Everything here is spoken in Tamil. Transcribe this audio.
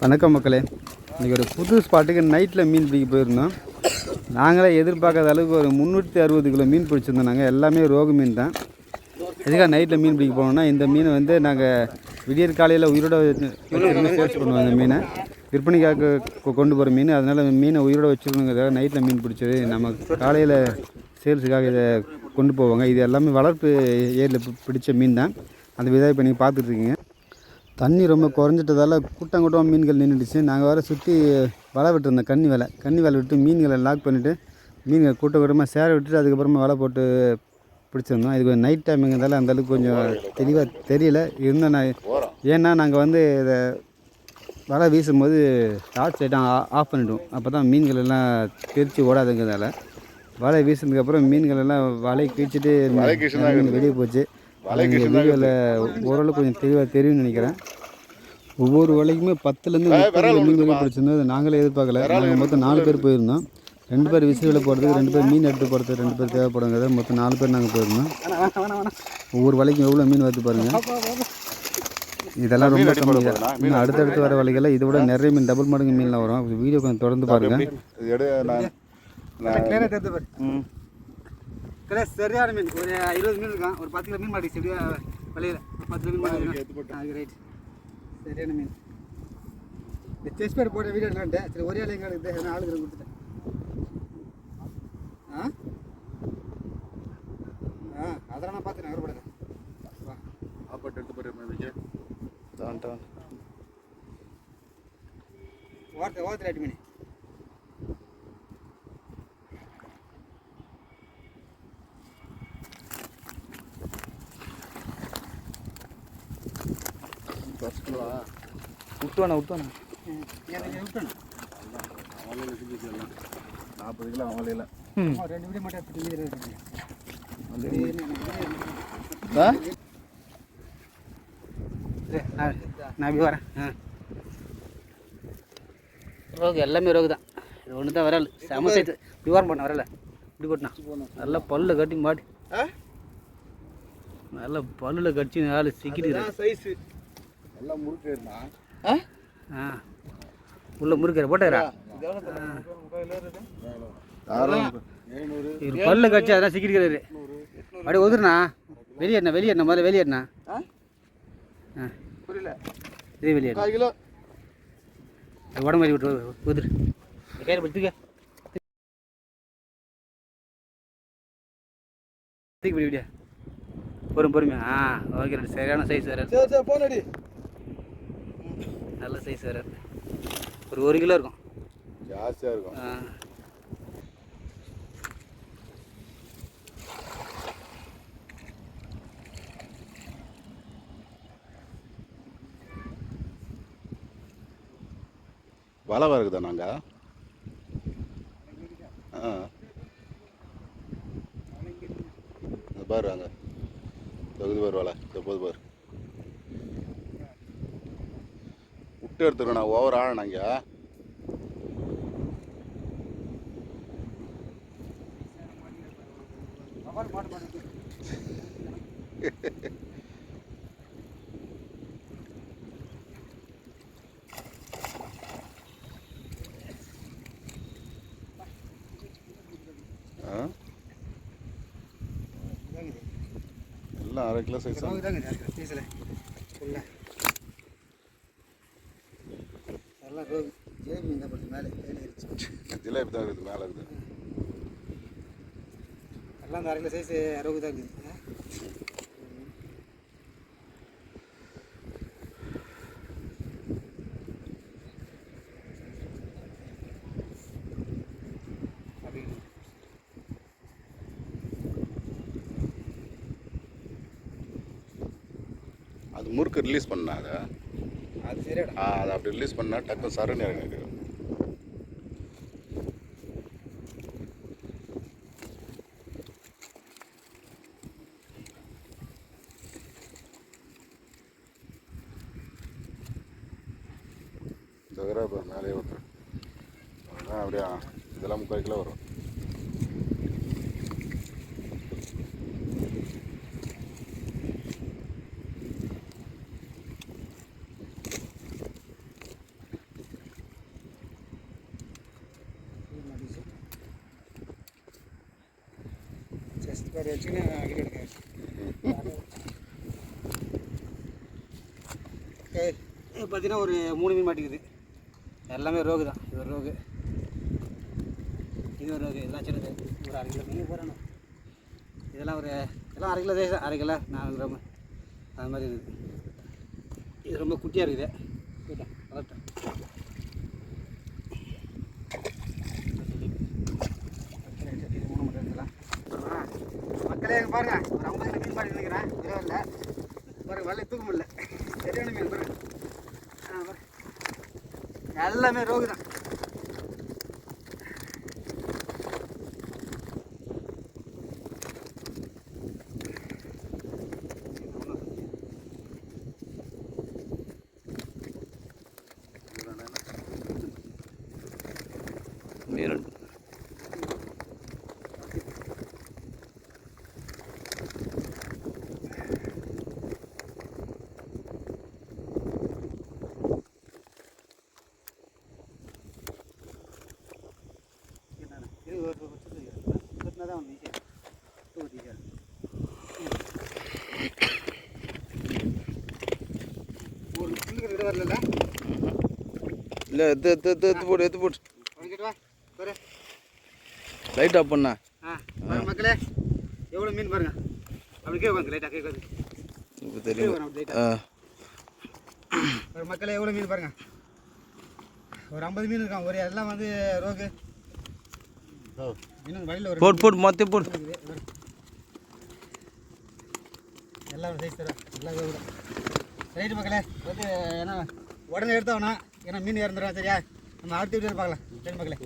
வணக்கம் மக்களே. இன்றைக்கி ஒரு புது ஸ்பாட்டுக்கு நைட்டில் மீன் பிடிக்க போயிருந்தோம். நாங்களே எதிர்பார்க்காத அளவுக்கு ஒரு முந்நூற்றி அறுபது கிலோ மீன் பிடிச்சிருந்தோம் நாங்கள் எல்லாமே ரோகு மீன் தான். எதுக்காக நைட்டில் மீன் பிடிக்க போனோம்னா இந்த மீனை வந்து நாங்கள் விடியற் காலையில் உயிரோட வச்சு சேல்ஸ் பண்ணுவோம் இந்த மீனை. விற்பனைக்காக கொ- கொண்டு போகிற மீன். அதனால் மீனை உயிரோட வச்சுருணுங்கிறதுக்காக நைட்டில் மீன் பிடிச்சது. நம்ம காலையில் சேல்ஸுக்காக இதை கொண்டு போவாங்க. இது எல்லாமே வளர்ப்பு ஏரியில் பிடிச்ச மீன் தான். அந்த விதாய் இப்போ நீங்கள் தண்ணி ரொம்ப குறைஞ்சிட்டதால கூட்டம் கூட்டமாக மீன்கள் நின்றுடுச்சு நாங்கள் வர சுற்றி வலை விட்டுருந்தோம் கன்னி வலை. கன்னி வலை விட்டு மீன்களை லாக் பண்ணிவிட்டு மீன்கள் கூட்டம் கூட்டமாக சேர விட்டுட்டு அதுக்கப்புறமா வலை போட்டு பிடிச்சிருந்தோம். இது நைட் டைமுங்கிறதால அந்த அளவுக்கு கொஞ்சம் தெளிவாக தெரியல. இருந்தால் நான் ஏன்னா நாங்கள் வந்து இதை வலை வீசும்போது டார்ச் லைட்டை ஆஃப் பண்ணிவிடுவோம் அப்போ தான் மீன்கள் எல்லாம் தெரித்து ஓடாதுங்கிறதால வலை வீசினதுக்கப்புறம் மீன்கள் எல்லாம் வலையை கிழிச்சிட்டு வெளியே போச்சு. வீடியோவில் ஓரளவுக்கு கொஞ்சம் தெளிவாக தெரியும்னு நினைக்கிறேன். ஒவ்வொரு வலைக்குமே பத்துலேருந்து முப்பது மீன் வரைக்கும் பிடிச்சிருந்தோம் அது நாங்களே எதிர்பார்க்கல. நாங்கள் மொத்தம் நாலு பேர் போயிருந்தோம். ரெண்டு பேர் விசிறியில் போகிறதுக்கு ரெண்டு பேர் மீன் எடுத்து போகிறதுக்கு ரெண்டு பேர் தேவைப்படுங்கிறத மொத்தம் நாலு பேர் நாங்கள் போயிருந்தோம். ஒவ்வொரு வலைக்கும் எவ்வளோ மீன் வருது பாருங்கள் இதெல்லாம் ரொம்ப கம்மி தான். இன்னும் அடுத்தடுத்து வர வலைகளில் இதை விட நிறைய மீன் டபுள் மடங்கு மீன்லாம் வரும். வீடியோ கொஞ்சம் தொடர்ந்து பாருங்கள் சரியான மீன். ஒரு இருபது மீன் இருக்கான். ஒரு பத்து கிலோ மீன் மாட்டி சரியா வலையில். பத்து கிலோ மீன் ரைட் சரியான மீன் இந்த செஸ் பேர் போட்ட வீடியோ எடுக்கலான்ட்டு சரி ஒரே ஆள் எங்கே எடுக்குது எதனா ஆளுக்கு கொடுத்துட்டேன். ஆ? ஆ அதெல்லாம் நான் பார்த்து நகரப்படுறேன் வா. ஆப்பட்டு எடுத்து போட்டு வைக்க தான் தான் ஓரத்தை ஓரத்தில் எட்டு மீன் செஞ்சு எல்லாம் நாற்பது கிலோ அவலையில் ரெண்டு வீடியோ மட்டும் நான் இப்படி வரேன். ஆ. ரோகு எல்லாமே ரோகு தான் இது ஒன்று தான் வரல. செம இப்படி வாரம் பண்ண வரல. இப்படி போட்டா நல்லா பல்ல கட்டி மாடி நல்லா பல்லில் கடிச்சு ஆள் சிக்கிட்டு சைஸு எல்லாம் முறுக்கு இருந்தான் ஆ? உள்ள முறுக்கிற போட்டாரா ஏழ்நூறு இவர் பல்ல கடிச்சு அதெல்லாம் சிக்கிட்டு அப்படியே ஒதுருண்ணா வெளியேறினா வெளியேறினா முதல்ல வெளியேறினா ஆ? புரியல. இதே அது உடம்பு மாதிரி விட்டு உதிரு கையில் படுத்துக்க தூக்கி பிடி விடியா பொறுமை பொறுமையா? ஆ ஓகே சரியான சைஸ் வேறு சரி சரி போன் அடி. நல்ல சைஸ் வேறு ஒரு ஒரு கிலோ இருக்கும். ஜாஸ்தியாக இருக்கும். ஆ. வலை வருகுதா நாங்கள் ஆ. இந்த பாரு அங்கே. தொகுதி பாரு வலை. போது பாரு. விட்டு எடுத்துருவேன் நான் ஓவர் ஆழம் ஆ? எல்லாம் அரை கிலோ சைஸ் மீன் தான் போட்டு மேலே ஏறி ஏறிச்சு ஜிலேபி தான் இருக்குது மேலே இருக்குது. எல்லாம் இந்த அரை கிலோ சைஸ் ரோகு தான் இருக்குது. அது முறுக்கு ரிலீஸ் பண்ணா அதை அது அதை அப்படி ரிலீஸ் பண்ணால் டக்கு சருன்னு இறங்கிருக்கு தகரா மேலே ஒருத்தர். அப்படியா அப்படியே இதெல்லாம் முக்கால் கிலோ வரும். பேர் வச்சுன்னு வீடியோ பார்த்தீங்கன்னா ஒரு மூணு மீன் மாட்டிக்குது. எல்லாமே ரோகு தான். இது ஒரு ரோகு. இது ஒரு ரோகு. இதெல்லாம் சின்னது. ஒரு அரை கிலோ. மீன் போகிறேன் இதெல்லாம் ஒரு இதெல்லாம் அரை கிலோ தான். அரை கிலோ நாலு கிராம். அது மாதிரி இருக்குது. இது ரொம்ப குட்டியாக இருக்குது. போயிட்டேன் வளர்த்தேன் மக்களே இங்க பாருங்க ஒரு ஐம்பது மீன் பாடி நினைக்கிறேன். இல்லை. பாருங்க வெள்ளை தூக்கம் இல்லை சரியான மீன் பாருங்க. ஆ, பாருங்க. எல்லாமே ரோகு தான் மீன் இது ஒரு ஒரு சுத்து வைக்கிறேன். சுத்துனா தான் ஒன்று ஈஸியாக தூக்கி ஈஸியாக ஒரு புல்லுக்கு விட வரல இல்லை? எடுத்து போட்டு எடுத்து போட்டு வாங்கிட்டு வா பாரு. லைட் ஆஃப் பண்ணா. மக்களே. எவ்வளோ மீன் பாருங்க. அப்படி கே உட்காந்து லைட்டாக கேட்குது இப்போ தெரியும். மக்களே எவ்வளோ மீன் பாருங்க. ஒரு ஐம்பது மீன் இருக்கான். ஒரு எல்லாம் வந்து ரோகு. இன்னும் வழியில் ஒரு போட்டு போட்டு மொத்தம் போட்டு. எல்லாம் சைஸ் தரும் எல்லாம் கூட. தான் ரைட்டு மக்களே வந்து ஏன்னா உடனே எடுத்தோம்னா ஏன்னா மீன் இறந்துடும் சரியா? நம்ம அடுத்த வீடியோ பார்க்கலாம். சரி மக்களே.